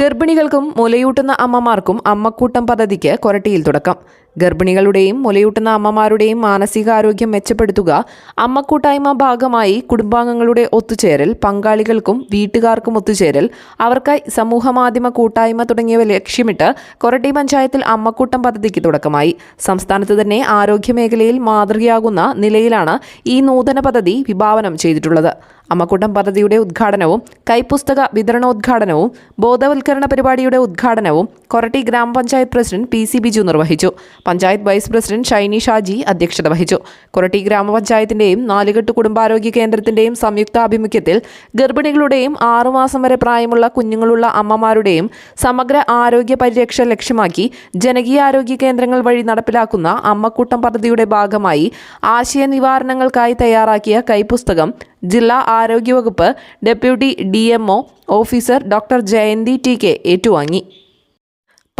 ഗർഭിണികൾക്കും മുലയൂട്ടുന്ന അമ്മമാർക്കും അമ്മക്കൂട്ടം പദ്ധതിക്ക് കൊരട്ടിയിൽ തുടക്കം. ഗർഭിണികളുടെയും മുലയൂട്ടുന്ന അമ്മമാരുടെയും മാനസികാരോഗ്യം മെച്ചപ്പെടുത്തുക അമ്മക്കൂട്ടായ്മ ഭാഗമായി കുടുംബാംഗങ്ങളുടെ ഒത്തുചേരൽ പങ്കാളികൾക്കും വീട്ടുകാർക്കും ഒത്തുചേരൽ അവർക്കായി സമൂഹമാധ്യമ കൂട്ടായ്മ തുടങ്ങിയവ ലക്ഷ്യമിട്ട് കൊരട്ടി പഞ്ചായത്തിൽ അമ്മക്കൂട്ടം പദ്ധതിക്ക് തുടക്കമായി. സംസ്ഥാനത്ത് തന്നെ ആരോഗ്യമേഖലയിൽ മാതൃകയാകുന്ന നിലയിലാണ് ഈ നൂതന പദ്ധതി വിഭാവനം ചെയ്തിട്ടുള്ളത്. അമ്മക്കൂട്ടം പദ്ധതിയുടെ ഉദ്ഘാടനവും കൈപ്പുസ്തക വിതരണോദ്ഘാടനവും ബോധവൽക്കരണ പരിപാടിയുടെ ഉദ്ഘാടനവും കൊരട്ടി ഗ്രാമപഞ്ചായത്ത് പ്രസിഡന്റ് പി സി ബിജു നിർവഹിച്ചു. പഞ്ചായത്ത് വൈസ് പ്രസിഡന്റ് ഷൈനി ഷാജി അധ്യക്ഷത വഹിച്ചു. കൊരട്ടി ഗ്രാമപഞ്ചായത്തിന്റെയും നാലുകെട്ട് കുടുംബാരോഗ്യ കേന്ദ്രത്തിന്റെയും സംയുക്താഭിമുഖ്യത്തിൽ ഗർഭിണികളുടെയും ആറുമാസം വരെ പ്രായമുള്ള കുഞ്ഞുങ്ങളുള്ള അമ്മമാരുടെയും സമഗ്ര ആരോഗ്യ പരിരക്ഷ ലക്ഷ്യമാക്കി ജനകീയാരോഗ്യ കേന്ദ്രങ്ങൾ വഴി നടപ്പിലാക്കുന്ന അമ്മക്കൂട്ടം പദ്ധതിയുടെ ഭാഗമായി ആശയ നിവാരണങ്ങൾക്കായി തയ്യാറാക്കിയ കൈപ്പുസ്തകം ജില്ലാ ആരോഗ്യവകുപ്പ് deputy D officer doctor Jayanthi T K ഏറ്റുവാങ്ങി.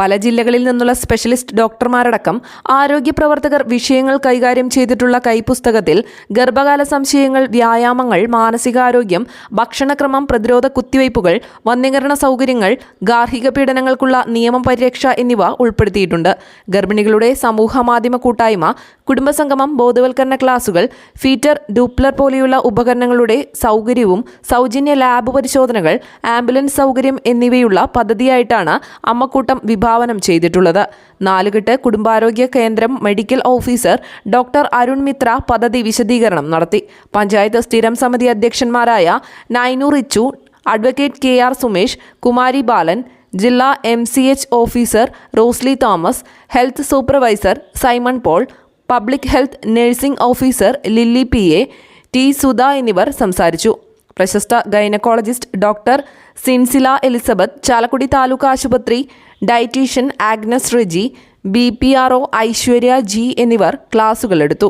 പല ജില്ലകളിൽ നിന്നുള്ള സ്പെഷ്യലിസ്റ്റ് ഡോക്ടർമാരടക്കം ആരോഗ്യ പ്രവർത്തകർ വിഷയങ്ങൾ കൈകാര്യം ചെയ്തിട്ടുള്ള കൈപുസ്തകത്തിൽ ഗർഭകാല സംശയങ്ങൾ വ്യായാമങ്ങൾ മാനസികാരോഗ്യം ഭക്ഷണക്രമം പ്രതിരോധ കുത്തിവയ്പ്പുകൾ വന്യകരണ സൗകര്യങ്ങൾ ഗാർഹിക പീഡനങ്ങൾക്കുള്ള നിയമം പരിരക്ഷ എന്നിവ ഉൾപ്പെടുത്തിയിട്ടുണ്ട്. ഗർഭിണികളുടെ സമൂഹ മാധ്യമ കൂട്ടായ്മ കുടുംബസംഗമം ബോധവൽക്കരണ ക്ലാസുകൾ ഫീറ്റർ ഡൂപ്ലർ പോലെയുള്ള ഉപകരണങ്ങളുടെ സൗകര്യവും സൗജന്യ ലാബ് പരിശോധനകൾ ആംബുലൻസ് സൗകര്യം എന്നിവയുള്ള പദ്ധതിയായിട്ടാണ് അമ്മക്കൂട്ടം വിഭാവനം ചെയ്തിട്ടുള്ളത്. നാലുകെട്ട് കുടുംബാരോഗ്യ കേന്ദ്രം medical officer doctor Arun Mitra പദ്ധതി വിശദീകരണം നടത്തി. പഞ്ചായത്ത് സ്ഥിരം സമിതി അധ്യക്ഷന്മാരായ Nainoor Ichu advocate K R Sumesh Kumari Balan ജില്ലാ M C H officer Rosly Thomas health supervisor Simon Paul public health nursing officer Lilly P A T Sudha എന്നിവർ സംസാരിച്ചു. പ്രശസ്ത gynaecologist doctor Sinsila Elizabeth Chalakudy taluk ആശുപത്രി dietitian Agnes Reji B P R O Aishwarya G എന്നിവർ ക്ലാസുകളെടുത്തു.